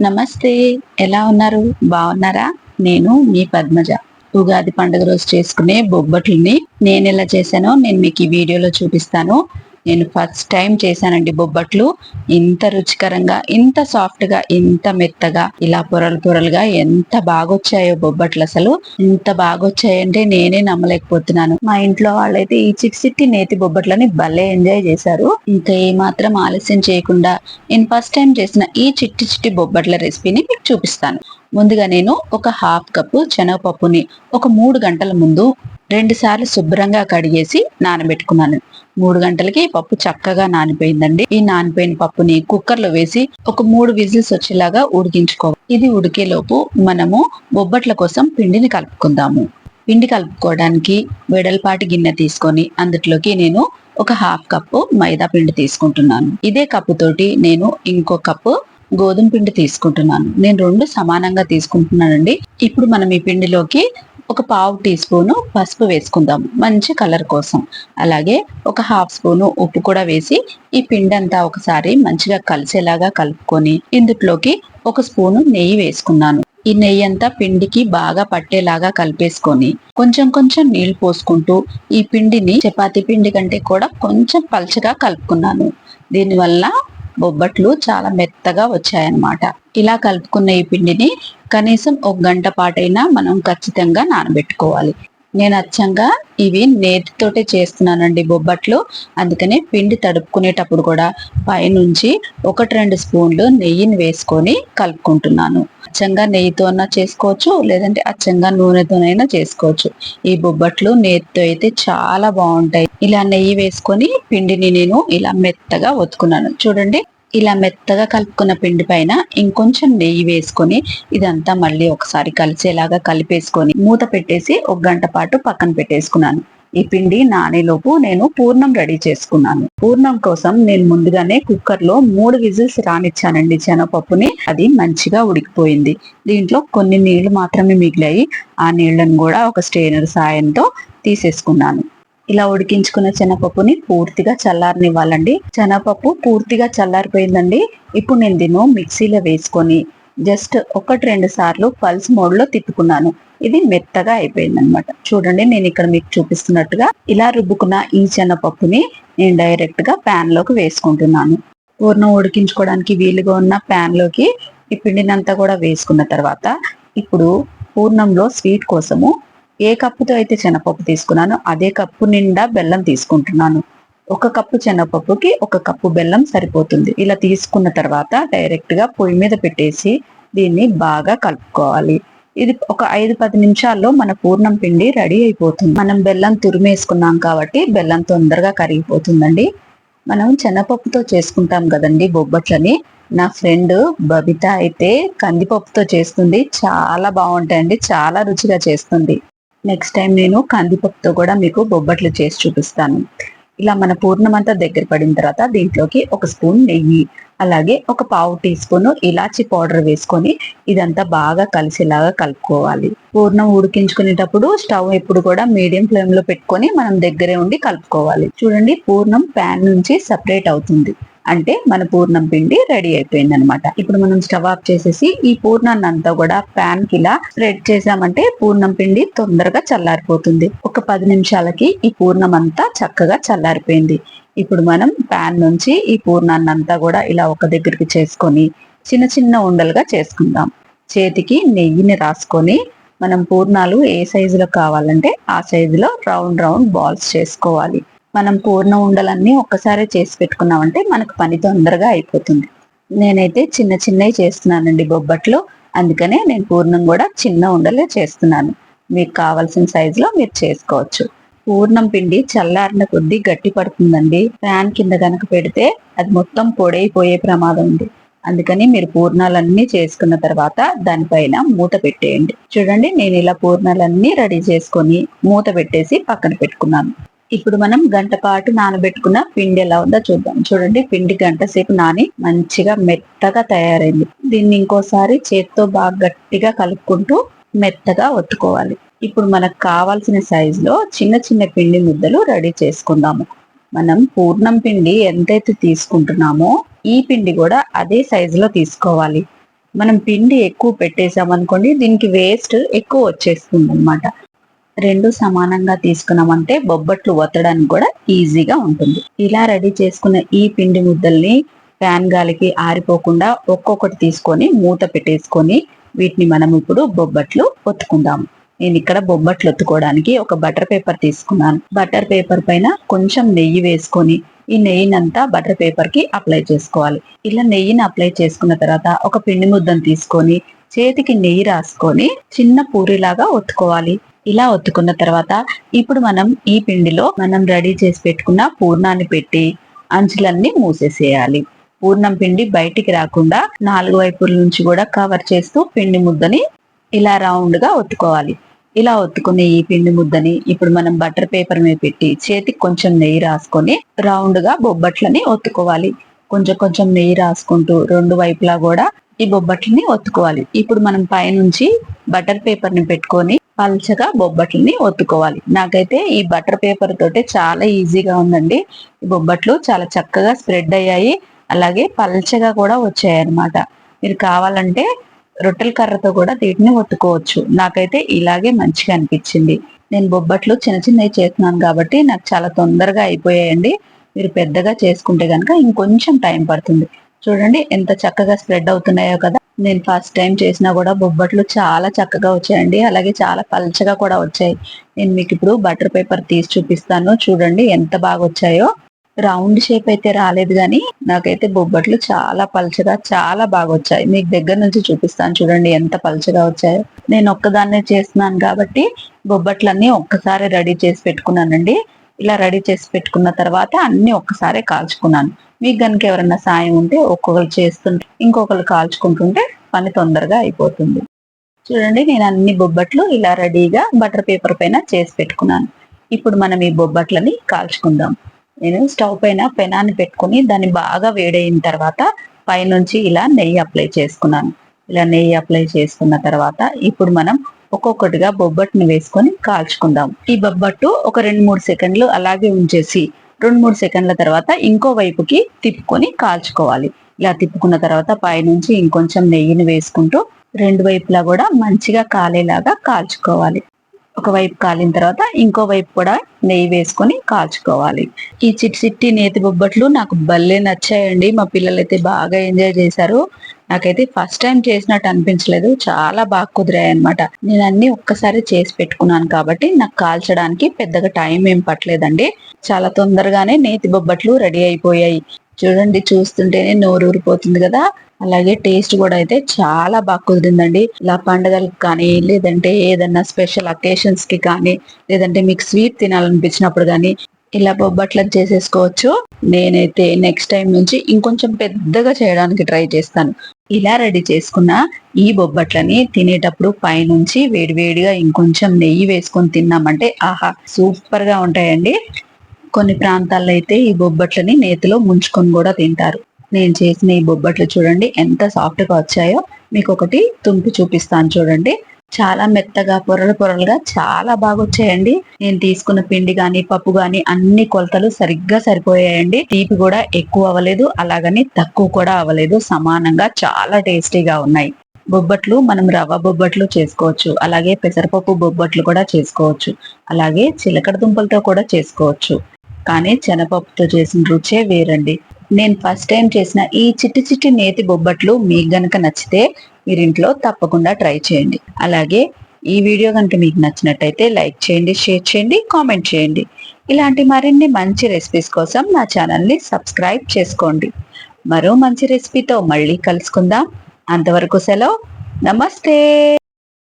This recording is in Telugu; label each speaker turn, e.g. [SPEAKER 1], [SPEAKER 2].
[SPEAKER 1] నమస్తే ఎలా ఉన్నారు? బాగున్నారా? నేను మీ పద్మజ. ఉగాది పండుగ రోజు చేసుకునే బొబ్బట్లని నేను ఎలా చేశానో నేను మీకు ఈ వీడియోలో చూపిస్తాను. నేను ఫస్ట్ టైం చేశానండి బొబ్బట్లు. ఇంత రుచికరంగా ఇంత సాఫ్ట్గా ఇంత మెత్తగా ఇలా పొరలు పొరలుగా ఎంత బాగా వచ్చాయో బొబ్బట్లు అసలు. ఇంత బాగా వచ్చాయంటే నేనే నమ్మలేకపోతున్నాను. మా ఇంట్లో వాళ్ళైతే ఈ చిట్టి చిట్టి నేతి బొబ్బట్లని భలే ఎంజాయ్ చేశారు. ఇంకా ఏమాత్రం ఆలస్యం చేయకుండా నేను ఫస్ట్ టైం చేసిన ఈ చిట్టి చిట్టి బొబ్బట్ల రెసిపీని మీకు చూపిస్తాను. ముందుగా నేను ఒక హాఫ్ కప్పు శనగపప్పుని ఒక మూడు గంటల ముందు రెండు సార్లు శుభ్రంగా కడిగేసి నానబెట్టుకున్నాను. మూడు గంటలకి పప్పు చక్కగా నానిపోయిందండి. ఈ నానిపోయిన పప్పుని కుక్కర్లో వేసి ఒక మూడు విజిల్స్ వచ్చేలాగా ఉడికించుకోవాలి ఇది ఉడికేలోపు మనము బొబ్బట్ల కోసం పిండిని కలుపుకుందాము. పిండి కలుపుకోవడానికి వెడల్పాటి గిన్నె తీసుకొని అందులోకి నేను ఒక హాఫ్ కప్పు మైదా పిండి తీసుకుంటున్నాను. ఇదే కప్పు తోటి నేను ఇంకో కప్పు గోధుమ పిండి తీసుకుంటున్నాను. నేను రెండు సమానంగా తీసుకుంటున్నానండి. ఇప్పుడు మనం ఈ పిండిలోకి ఒక పావు టీ స్పూను పసుపు వేసుకుందాం మంచి కలర్ కోసం. అలాగే ఒక హాఫ్ స్పూను ఉప్పు కూడా వేసి ఈ పిండి అంతా ఒకసారి మంచిగా కలిసేలాగా కలుపుకొని ఇందులోకి ఒక స్పూను నెయ్యి వేసుకున్నాను. ఈ నెయ్యి అంతా పిండికి బాగా పట్టేలాగా కలిపేసుకొని కొంచెం కొంచెం నీళ్ళు పోసుకుంటూ ఈ పిండిని చపాతీ పిండి కంటే కూడా కొంచెం పల్చగా కలుపుకున్నాను. దీనివల్ల బొబ్బట్లు చాలా మెత్తగా వచ్చాయన్నమాట. ఇలా కలుపుకున్న ఈ పిండిని కనీసం ఒక గంట పాటైనా మనం ఖచ్చితంగా నానబెట్టుకోవాలి. నేను అచ్చంగా ఇవి నేతితోటే చేస్తున్నానండి బొబ్బట్లు. అందుకనే పిండి తడుపుకునేటప్పుడు కూడా పైనుంచి ఒకటి రెండు స్పూన్లు నెయ్యిని వేసుకొని కలుపుకుంటున్నాను. అచ్చంగా నెయ్యితో అన్నా చేసుకోవచ్చు లేదంటే అచ్చంగా నూనెతోనైనా చేసుకోవచ్చు. ఈ బొబ్బట్లు నేతితో అయితే చాలా బాగుంటాయి. ఇలా నెయ్యి వేసుకొని పిండిని నేను ఇలా మెత్తగా ఒత్తుకున్నాను. చూడండి ఇలా మెత్తగా కలుపుకున్న పిండి పైన ఇంకొంచెం నెయ్యి వేసుకొని ఇదంతా మళ్ళీ ఒకసారి కలిసేలాగా కలిపేసుకొని మూత పెట్టేసి ఒక గంట పాటు పక్కన పెట్టేసుకున్నాను. ఈ పిండి నానేలోపు నేను పూర్ణం రెడీ చేసుకున్నాను. పూర్ణం కోసం నేను ముందుగానే కుక్కర్లో మూడు విజిల్స్ రానిచ్చానండి శనగపప్పుని. అది మంచిగా ఉడికిపోయింది. దీంట్లో కొన్ని నీళ్ళు మాత్రమే మిగిలాయి. ఆ నీళ్ళను కూడా ఒక స్టెయినర్ సాయంతో తీసేసుకున్నాను. ఇలా ఉడికించుకున్న శనగపప్పుని పూర్తిగా చల్లారనివ్వాలండి. శనగపప్పు పూర్తిగా చల్లారిపోయిందండి. ఇప్పుడు నేను దీన్ని మిక్సీలో వేసుకొని జస్ట్ ఒకటి రెండు సార్లు పల్స్ మోడ్లో తిప్పుకున్నాను. ఇది మెత్తగా అయిపోయింది అనమాట చూడండి నేను ఇక్కడ మీకు చూపిస్తున్నట్టుగా ఇలా రుబ్బుకున్న ఈ శనగపప్పుని నేను డైరెక్ట్గా ప్యాన్లోకి వేసుకుంటున్నాను. పూర్ణం ఉడికించుకోవడానికి వీలుగా ఉన్న ప్యాన్లోకి ఈ పిండినంతా కూడా వేసుకున్న తర్వాత ఇప్పుడు పూర్ణంలో స్వీట్ కోసము ఏ కప్పుతో అయితే శనగపప్పు తీసుకున్నానో అదే కప్పు నిండా బెల్లం తీసుకుంటున్నాను. ఒక కప్పు శనగపప్పుకి ఒక కప్పు బెల్లం సరిపోతుంది. ఇలా తీసుకున్న తర్వాత డైరెక్ట్గా పొయ్యి మీద పెట్టేసి దీన్ని బాగా కలుపుకోవాలి. ఇది ఒక ఐదు పది నిమిషాల్లో మన పూర్ణం పిండి రెడీ అయిపోతుంది. మనం బెల్లం తురిమేసుకున్నాం కాబట్టి బెల్లం తొందరగా కరిగిపోతుందండి. మనం శనగపప్పుతో చేసుకుంటాం కదండి బొబ్బట్లని. నా ఫ్రెండ్ బబిత అయితే కందిపప్పుతో చేస్తుంది. చాలా బాగుంటాయండి. చాలా రుచిగా చేస్తుంది. నెక్స్ట్ టైం నేను కందిపప్పుతో కూడా మీకు బొబ్బట్లు చేసి చూపిస్తాను. ఇలా మన పూర్ణమంతా దగ్గర పడిన తర్వాత దీంట్లోకి ఒక స్పూన్ నెయ్యి అలాగే ఒక పావు టీ స్పూన్ ఇలాచి పౌడర్ వేసుకొని ఇదంతా బాగా కలిసేలాగా కలుపుకోవాలి. పూర్ణం ఉడికించుకునేటప్పుడు స్టవ్ ఎప్పుడు కూడా మీడియం ఫ్లేమ్లో పెట్టుకొని మనం దగ్గరే ఉండి కలుపుకోవాలి. చూడండి పూర్ణం ప్యాన్ నుంచి సపరేట్ అవుతుంది. అంటే మన పూర్ణం పిండి రెడీ అయిపోయింది అనమాట ఇప్పుడు మనం స్టవ్ ఆఫ్ చేసేసి ఈ పూర్ణాన్ని అంతా కూడా ప్యాన్కి ఇలా స్ప్రెడ్ చేసామంటే పూర్ణం పిండి తొందరగా చల్లారిపోతుంది. ఒక పది నిమిషాలకి ఈ పూర్ణం అంతా చక్కగా చల్లారిపోయింది. ఇప్పుడు మనం ప్యాన్ నుంచి ఈ పూర్ణాన్ని అంతా కూడా ఇలా ఒక దగ్గరికి చేసుకొని చిన్న చిన్న ఉండలుగా చేసుకుందాం. చేతికి నెయ్యిని రాసుకొని మనం పూర్ణాలు ఏ సైజులో కావాలంటే ఆ సైజులో రౌండ్ రౌండ్ బాల్స్ చేసుకోవాలి. మనం పూర్ణ ఉండలన్నీ ఒక్కసారి చేసి పెట్టుకున్నామంటే మనకు పని తొందరగా అయిపోతుంది. నేనైతే చిన్న చిన్నవి చేస్తున్నానండి బొబ్బట్లు. అందుకనే నేను పూర్ణం కూడా చిన్న ఉండలే చేస్తున్నాను. మీకు కావాల్సిన సైజులో మీరు చేసుకోవచ్చు. పూర్ణం పిండి చల్లారిన కొద్దీ గట్టి పడుతుందండి. ఫ్యాన్ కింద కనుక పెడితే అది మొత్తం పొడైపోయే ప్రమాదం ఉంది అందుకని మీరు పూర్ణాలన్నీ చేసుకున్న తర్వాత దానిపైన మూత పెట్టేయండి. చూడండి నేను ఇలా పూర్ణాలన్నీ రెడీ చేసుకొని మూత పెట్టేసి పక్కన పెట్టుకున్నాను. ఇప్పుడు మనం గంట పాటు నానబెట్టుకున్న పిండి ఎలా ఉందో చూద్దాం. చూడండి పిండి గంట సేపు నాని మంచిగా మెత్తగా తయారైంది. దీన్ని ఇంకోసారి చేత్తో బాగా గట్టిగా కలుపుకుంటూ మెత్తగా ఒత్తుకోవాలి. ఇప్పుడు మనకు కావాల్సిన సైజులో చిన్న చిన్న పిండి ముద్దలు రెడీ చేసుకుందాము. మనం పూర్ణం పిండి ఎంతైతే తీసుకుంటున్నామో ఈ పిండి కూడా అదే సైజులో తీసుకోవాలి. మనం పిండి ఎక్కువ పెట్టేసాం అనుకోండి దీనికి వేస్ట్ ఎక్కువ వచ్చేస్తుంది అనమాట రెండు సమానంగా తీసుకున్నామంటే బొబ్బట్లు వత్తడానికి కూడా ఈజీగా ఉంటుంది. ఇలా రెడీ చేసుకున్న ఈ పిండి ముద్దల్ని ఫ్యాన్ గాలికి ఆరిపోకుండా ఒక్కొక్కటి తీసుకొని మూత పెట్టేసుకొని వీటిని మనం ఇప్పుడు బొబ్బట్లు ఒత్తుకుందాం. నేను ఇక్కడ బొబ్బట్లు ఒత్తుకోవడానికి ఒక బటర్ పేపర్ తీసుకున్నాను. బటర్ పేపర్ పైన కొంచెం నెయ్యి వేసుకొని ఈ నెయ్యినంతా బటర్ పేపర్కి అప్లై చేసుకోవాలి. ఇలా నెయ్యిని అప్లై చేసుకున్న తర్వాత ఒక పిండి ముద్దను తీసుకొని చేతికి నెయ్యి రాసుకొని చిన్న పూరిలాగా ఒత్తుకోవాలి. ఇలా ఒత్తుకున్న తర్వాత ఇప్పుడు మనం ఈ పిండిలో మనం రెడీ చేసి పెట్టుకున్న పూర్ణాన్ని పెట్టి అంచులన్నీ మూసేసేయాలి. పూర్ణం పిండి బయటికి రాకుండా నాలుగు వైపుల నుంచి కూడా కవర్ చేస్తూ పిండి ముద్దని ఇలా రౌండ్గా ఒత్తుకోవాలి. ఇలా ఒత్తుకునే ఈ పిండి ముద్దని ఇప్పుడు మనం బటర్ పేపర్ మీద పెట్టి చేతికి కొంచెం నెయ్యి రాసుకొని రౌండ్గా బొబ్బట్లని ఒత్తుకోవాలి. కొంచెం కొంచెం నెయ్యి రాసుకుంటూ రెండు వైపులా కూడా ఈ బొబ్బట్లని ఒత్తుకోవాలి. ఇప్పుడు మనం పైనుంచి బటర్ పేపర్ని పెట్టుకొని పల్చగా బొబ్బట్లని ఒత్తుకోవాలి. నాకైతే ఈ బటర్ పేపర్ తోటే చాలా ఈజీగా ఉందండి. ఈ బొబ్బట్లు చాలా చక్కగా స్ప్రెడ్ అయ్యాయి. అలాగే పల్చగా కూడా వచ్చాయి అన్నమాట మీరు కావాలంటే రొట్టెల కర్రతో కూడా వీటిని ఒత్తుకోవచ్చు. నాకైతే ఇలాగే మంచిగా అనిపించింది. నేను బొబ్బట్లు చిన్న చిన్నవి చేస్తున్నాను కాబట్టి నాకు చాలా తొందరగా అయిపోయాయండి. మీరు పెద్దగా చేసుకుంటే కనుక ఇంకొంచెం టైం పడుతుంది. చూడండి ఎంత చక్కగా స్ప్రెడ్ అవుతున్నాయో కదా. నేను ఫస్ట్ టైం చేసినా కూడా బొబ్బట్లు చాలా చక్కగా వచ్చాయండి. అలాగే చాలా పల్చగా కూడా వచ్చాయి. నేను మీకు ఇప్పుడు బటర్ పేపర్ తీసి చూపిస్తాను. చూడండి ఎంత బాగా వచ్చాయో. రౌండ్ షేప్ అయితే రాలేదు కానీ నాకైతే బొబ్బట్లు చాలా పల్చగా చాలా బాగా వచ్చాయి. మీకు దగ్గర నుంచి చూపిస్తాను చూడండి ఎంత పల్చగా వచ్చాయో. నేను ఒక్కదాన్నే చేస్తున్నాను కాబట్టి బొబ్బట్లన్నీ ఒక్కసారి రెడీ చేసి పెట్టుకున్నానండి. ఇలా రెడీ చేసి పెట్టుకున్న తర్వాత అన్ని ఒక్కసారే కాల్చుకున్నాను. మీకు కనుక ఎవరైనా సాయం ఉంటే ఒక్కొక్కరు చేస్తుంటే ఇంకొకరు కాల్చుకుంటుంటే పని తొందరగా అయిపోతుంది. చూడండి నేను అన్ని బొబ్బట్లు ఇలా రెడీగా బటర్ పేపర్ పైన చేసి పెట్టుకున్నాను. ఇప్పుడు మనం ఈ బొబ్బట్లని కాల్చుకుందాం. నేను స్టవ్ పైన పెనాన్ని పెట్టుకుని దాన్ని బాగా వేడైన తర్వాత పైనుంచి ఇలా నెయ్యి అప్లై చేసుకున్నాను. ఇలా నెయ్యి అప్లై చేసుకున్న తర్వాత ఇప్పుడు మనం ఒక్కొక్కటిగా బొబ్బట్టుని వేసుకొని కాల్చుకుందాం. ఈ బొబ్బట్టు ఒక రెండు మూడు సెకండ్లు అలాగే ఉంచేసి రెండు మూడు సెకండ్ల తర్వాత ఇంకో వైపుకి తిప్పుకొని కాల్చుకోవాలి. ఇలా తిప్పుకున్న తర్వాత పైనుంచి ఇంకొంచెం నెయ్యిని వేసుకుంటూ రెండు వైపులా కూడా మంచిగా కాలేలాగా కాల్చుకోవాలి. ఒక వైపు కాలిన తర్వాత ఇంకో వైపు కూడా నెయ్యి వేసుకొని కాల్చుకోవాలి. ఈ చిట్టి చిట్టి నేతి బొబ్బట్లు నాకు భలే నచ్చాయండి. మా పిల్లలు అయితే బాగా ఎంజాయ్ చేశారు. నాకైతే ఫస్ట్ టైం చేసినట్టు అనిపించలేదు. చాలా బాగా కుదిరాయి అనమాట నేను అన్ని ఒక్కసారి చేసి పెట్టుకున్నాను కాబట్టి నాకు కాల్చడానికి పెద్దగా టైం ఏం పట్టలేదండి. చాలా తొందరగానే నేతి బొబ్బట్లు రెడీ అయిపోయాయి. చూడండి చూస్తుంటేనే నోరు ఊరిపోతుంది కదా. అలాగే టేస్ట్ కూడా అయితే చాలా బాగా కుదిరిందండి. ఇలా పండగలకు కానీ లేదంటే ఏదన్నా స్పెషల్ అకేషన్స్కి కానీ లేదంటే మీకు స్వీట్ తినాలనిపించినప్పుడు కానీ ఇలా బొబ్బట్లు చేసేసుకోవచ్చు. నేనైతే నెక్స్ట్ టైం నుంచి ఇంకొంచెం పెద్దగా చేయడానికి ట్రై చేస్తాను. ఇలా రెడీ చేసుకున్న ఈ బొబ్బట్లని తినేటప్పుడు పైనుంచి వేడివేడిగా ఇంకొంచెం నెయ్యి వేసుకొని తిన్నామంటే ఆహా సూపర్గా ఉంటాయండి. కొన్ని ప్రాంతాల్లో అయితే ఈ బొబ్బట్లని నేతిలో ముంచుకొని కూడా తింటారు. నేను చేసిన ఈ బొబ్బట్లు చూడండి ఎంత సాఫ్ట్గా వచ్చాయో. మీకు ఒకటి తుంపి చూపిస్తాను చూడండి. చాలా మెత్తగా పొరలు పొరలుగా చాలా బాగా వచ్చాయండి నేను తీసుకున్న పిండి గాని పప్పు గాని అన్ని కొలతలు సరిగ్గా సరిపోయాయండి. తీపి కూడా ఎక్కువ అవ్వలేదు అలాగని తక్కువ కూడా అవ్వలేదు. సమానంగా చాలా టేస్టీగా ఉన్నాయి. బొబ్బట్లు మనం రవ్వ బొబ్బట్లు చేసుకోవచ్చు. అలాగే పెసరపప్పు బొబ్బట్లు కూడా చేసుకోవచ్చు. అలాగే చిలకడ దుంపలతో కూడా చేసుకోవచ్చు. కానీ శనగపప్పుతో చేసిన రుచే వేరండి. నేను ఫస్ట్ టైం చేసిన ఈ చిట్టి చిట్టి నేతి బొబ్బట్లు మీకు గనక నచ్చితే మీరు ఇంట్లో తప్పకుండా ట్రై చేయండి. అలాగే ఈ వీడియో కనుక మీకు నచ్చినట్టయితే లైక్ చేయండి షేర్ చేయండి కామెంట్ చేయండి. ఇలాంటి మరిన్ని మంచి రెసిపీస్ కోసం నా ఛానల్ని సబ్స్క్రైబ్ చేసుకోండి. మరో మంచి రెసిపీతో మళ్ళీ కలుసుకుందాం. అంతవరకు సెలవు. నమస్తే!